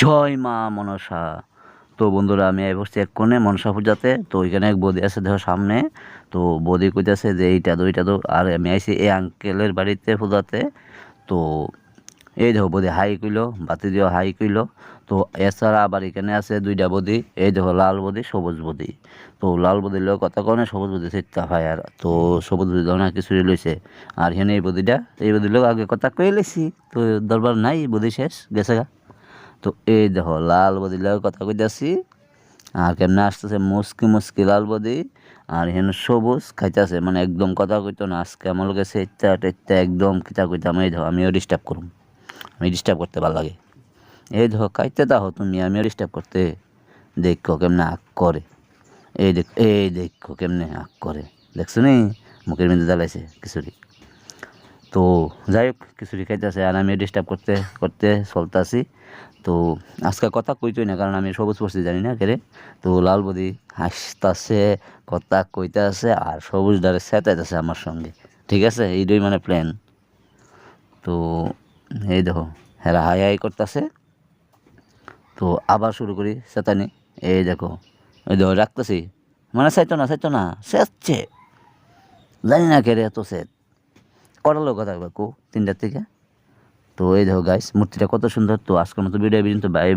জয় মা মনসা। তো বন্ধুরা, আমি এই বসছি এক কোণে মনসা পূজাতে। তো ওইখানে এক বদি আছে দেখো সামনে। তো বদি কইতাছে যে এইটা দো এইটা দো আর আমি আইছি এই আঙ্কেলের বাড়িতে পূজাতে। তো এই দেখো বদি, হাই কইলো, বাতি দিও, হাই কইলো। তো এছাড়া আবার এখানে আছে দুইটা বদি। এই দেখো লাল বদি, সবুজ বদি। তো লাল বদির লোক কথা কনে সবুজ বদি চিত্তা হয় আর। তো সবুজ বদি না, কিছু লইছে। আর এখানে এই বদিটা, এই বদির লোক আগে কথা কয়ে লেছি তো দরবার নাই, বদি শেষ, গেছে গা। তো এই দেখো, লাল বদি লোক কথা কইতাছি। আর কেমনে আসতেছে, মুসকি মুসকি লাল বদি। আর হেন সবুজ খাইতেছে মানে একদম কথা কইতো না। আজকে আমার লোকে সেটা টেটটা একদম কিতা কইতাম, এই দেখো, আমিও ডিস্টার্ব করুম। আমি ডিস্টার্ব করতে ভালো লাগে। এই দেখো, খাইতে দাও তুমি, আমিও ডিস্টার্ব করতে। দেখো কেমনে আগ করে। এই দেখ, এই দেখো কেমনে আগ করে। দেখছ নি? মুখের মধ্যে জ্বালাইছে খিচুড়ি। তো যাই হোক খিচুড়ি খাইতেছে আর আমি ডিস্টার্ব করতে করতে চলতেছি। তো আজকে কথা কইতই না, কারণ আমি সবুজ পড়ছি, জানি না কেরে তো লাল বদি হাসতাছে, কথা কইতে কইতাছে আর সবুজ ডারে সেতাইতেছে আমার সঙ্গে। ঠিক আছে? এইটাই মানে প্ল্যান তো এই দেখো, হেরা হাই হাই করতেছে। তো আবার শুরু করি সেতানি এই দেখো এই দেখো, রাখতেছি। মানে চাইতো না চাইতো না সেচ্ছে জানি না কেরে এত সেট লোক থাকবে কো তিনটার থেকে? তো এই দেখো গাইস মূর্তিটা কত সুন্দর। তো আজকের মতো ভিডিও পর্যন্ত বাই বাই